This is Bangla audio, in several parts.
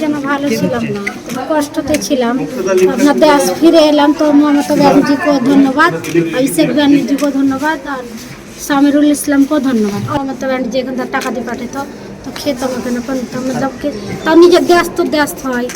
যেন ভালো ছিলাম না খুব কষ্টতে ছিলাম। আপনার দেশ ফিরে এলাম তো মমতা ব্যানার্জিকেও ধন্যবাদ অভিষেক ব্যানার্জিকেও ধন্যবাদ আর সামিরুল ইসলামকেও ধন্যবাদ। মমতা ব্যানার্জি এখান থেকে টাকা দিয়ে পাঠাতো তো খেতাম ওখানে পানতাম নিজের দেশ তো দেশ হয়।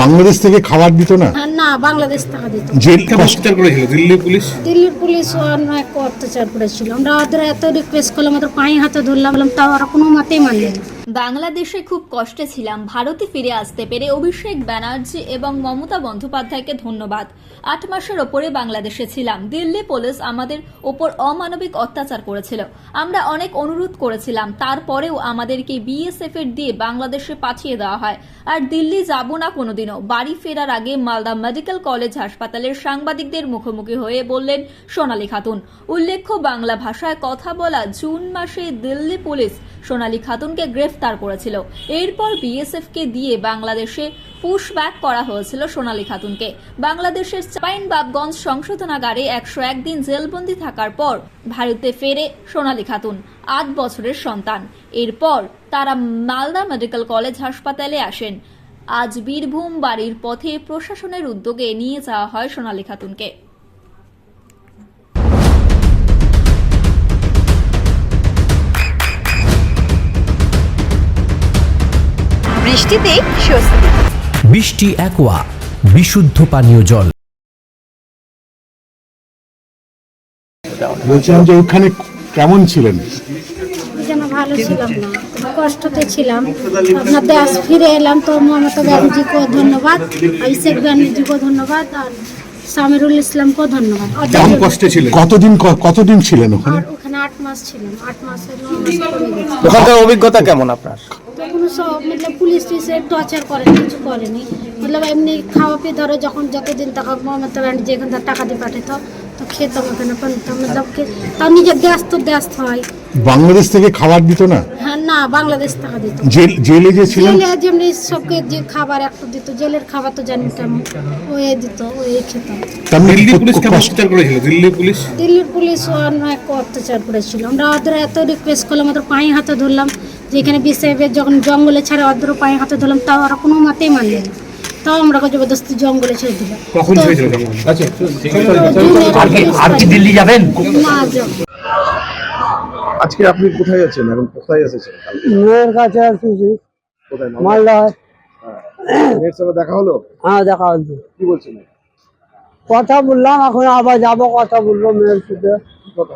বাংলাদেশ থেকে খাবার দিত না? হ্যাঁ, না বাংলাদেশ টাকা দিত। যে অত্যাচার করেছিল? দিল্লি পুলিশ? দিল্লির পুলিশ অনেক অত্যাচার করেছিল। আমরা ওদের এত রিকোয়েস্ট করলাম ওদের পায়ে হাতে ধরলাম বললাম তাও ওরা কোনো মতেই মানলে না। বাংলাদেশে খুব কষ্টে ছিলাম। ভারতে ফিরে আসতে পেরে অভিষেক ব্যানার্জি এবং মমতা বন্দ্যোপাধ্যায়কে ধন্যবাদ। আট মাসের ওপরে বাংলাদেশে ছিলাম। দিল্লি পুলিশ আমাদের ওপর অমানবিক অত্যাচার করেছিল। আমরা অনেক অনুরোধ করেছিলাম। তারপরেও আমাদেরকে বিএসএফ এর দিয়ে বাংলাদেশে পাঠিয়ে দেওয়া হয়। আর দিল্লি যাব না কোনোদিনও। বাড়ি ফেরার আগে মালদা মেডিকেল কলেজ হাসপাতালের সাংবাদিকদের মুখোমুখি হয়ে বললেন সোনালী খাতুন। উল্লেখ্য বাংলা ভাষায় কথা বলা জুন মাসে দিল্লি পুলিশ সোনালী খাতুনকে গ্রেফতার করেছিল। এরপর বিএসএফ কে দিয়ে বাংলাদেশে পুশ ব্যাক করা হয়েছিল সোনালী খাতুনকে। বাংলাদেশের চাপাইন বাবগঞ্জ সংশোধনাগারে একশো একদিন জেলবন্দি থাকার পর ভারতে ফেরে সোনালী খাতুন, আট বছরের সন্তান। এরপর তারা মালদা মেডিকেল কলেজ হাসপাতালে আসেন। আজ বীরভূম বাড়ির পথে প্রশাসনের উদ্যোগে নিয়ে যাওয়া হয় সোনালী খাতুনকে। বৃষ্টিতেই স্বস্তি। বৃষ্টি অ্যাকোয়া বিশুদ্ধ পানীয় জল। বলছিলাম যে ওখানে কেমন ছিলেন? যেন ভালো ছিলাম না কষ্টতে ছিলাম। আপনার দেশ ফিরে এলাম তো মমতা ব্যানার্জিকেও ধন্যবাদ অভিষেক ব্যানার্জিকেও ধন্যবাদ আর সামিরুল ইসলামকেও ধন্যবাদ। ওদের কম জন্য- কষ্টে ছিল কতদিন কতদিন ছিলেন ওখানে? ওখানে আট মাস ছিলাম আট মাসের। ওখানকার অভিজ্ঞতা কেমন আপনার? তখন সব মতলব পুলিশ টুলিশে টর্চার করে কিছু করেনি। মতলব এমনি খাওয়া পেয়ে ধরো যখন যতদিন টাকা মমতা ব্যানার্জি এখান থেকে টাকা দিয়ে পাঠাতো তো খেতাম ওখানে পানতাম মতলব তার নিজের দেশ তো দেশ হয়। বাংলাদেশ থেকে খাবার দিত না? হ্যাঁ না বাংলাদেশ টাকা দিত। জেল যে জেলে যেমনি সবকে যে খাবার একটু দিত জেলের খাবার তো জানি কেমন ওই দিত ওই খেতাম তেমনি দিল্লি পুলিশ কেমন অত্যাচার করেছিল? দিল্লি পুলিশ? দিল্লির পুলিশ অনেক অত্যাচার করেছিল। আমরা ওদের এত রিকোয়েস্ট করলাম ওদের পায়ে হাতে ধরলাম যে এখানে বিসেফের যখন জঙ্গলে ছাড়ে ওদের পায়ে হাতে ধরলাম তাও ওরা কোনো মতেই মানলে না। তাও আমরা জবরদস্তি জঙ্গলে ছেড়ে দিলাম দিল্লি যাবেন? না আজকে আপনি কোথায় যাচ্ছেন এখন কোথায় এসেছেন? মেয়ের কাছে আসছি। কোথায় মালদায়? মেয়ের সঙ্গে দেখা হলো? হ্যাঁ দেখা হচ্ছে কি বলছেন? কথা বললাম এখন আবার যাব কথা বলব মেয়ের সাথে। হলো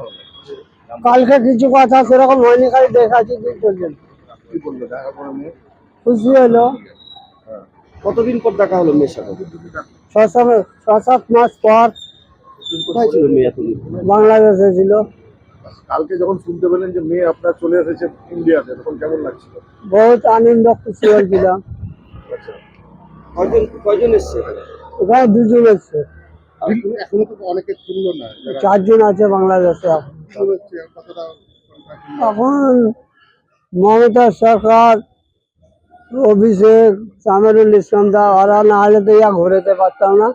কালকে কিছু কথা সেরকম হয়নি খালি দেখাচ্ছি কি করছেন কি বলল? দেখা করে মেয়ে খুশি হলো। কতদিন পর দেখা হলো মেয়ের সাথে? ছ সাত মাস পর কোথায় ছিল মেয়ে এতদিন? বাংলাদেশে ছিল। কালকে যখন শুনতে পেলেন যে মেয়ে আপনার চলে এসেছে ইন্ডিয়াতে তখন কেমন লাগছিল? বহুত আনন্দ খুশি হয়েছিলাম। আচ্ছা। কয়জন কয়জন এসছে এখানে? দুজন এসছে। এখনও তো অনেকে চিনল না চারজন আছে বাংলাদেশে। এখন। মমতা সরকার অভিষেক সামিরুল ইসলাম দা ওরা না হলে তো ইয়া ঘুরেতে পারতাম না।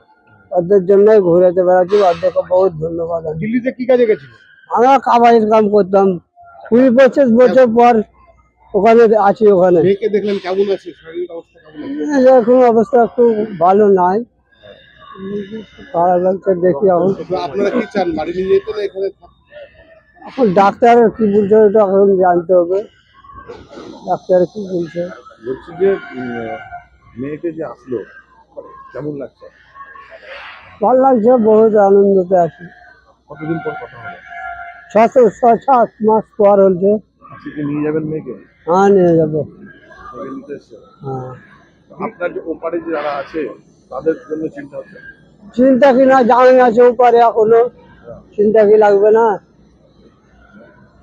ওদের জন্যই ঘুরেতে বেড়াচ্ছি ওদেরকে বহুত ধন্যবাদ। দিল্লিতে কি কাজে গেছিল? আমরা কাবাডির কাম করতাম। কুড়ি পঁচিশ বছর পর ওখানে আছি ওখানে। মেয়েকে দেখলেন কেমন আছে? অবস্থা কেমন এখন অবস্থা একটু ভালো নাই। দেখি এখন। আপনারা কি চান বাড়ি নিয়ে যেতে না এখানে থাক- এখন ডাক্তার কি বলছে এখন জানতে হবে। ডাক্তার কি বলছে? বলছি যে মেয়েকে যে আসলো কেমন লাগছে? ভালো লাগছে বহুত আনন্দতে আছি। কতদিন পর কথা হলো? ছশো ছ সাত মাস পর হচ্ছে আজকে নিয়ে যাবেন মেয়েকে? হ্যাঁ নিয়ে যাব। হ্যাঁ। আপনার যে ওপারে যারা আছে তাদের জন্য চিন্তা হচ্ছে? চিন্তা কি না জামাই আছে উপরে এখনও। চিন্তা কি লাগবে না?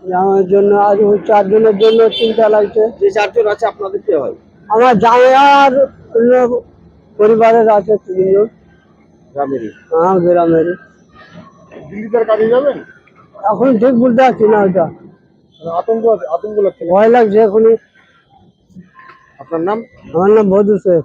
জামাইয়ের জন্য আজ চারজনের জন্য চিন্তা লাগছে। যে চারজন আছে আপনাদের কে হয়? আমার জামাই আর অন্য পরিবারের আছে তিনজন। গ্রামেরই? হ্যাঁ গ্রামের দিল্লিতে কাজে যাবেন? এখন ঠিক বলতে পারছি না ওটা। আতঙ্ক আছে আতঙ্ক লাগছে। ভয় লাগছে এখনই। আপনার নাম? আমার নাম মধু শেখ।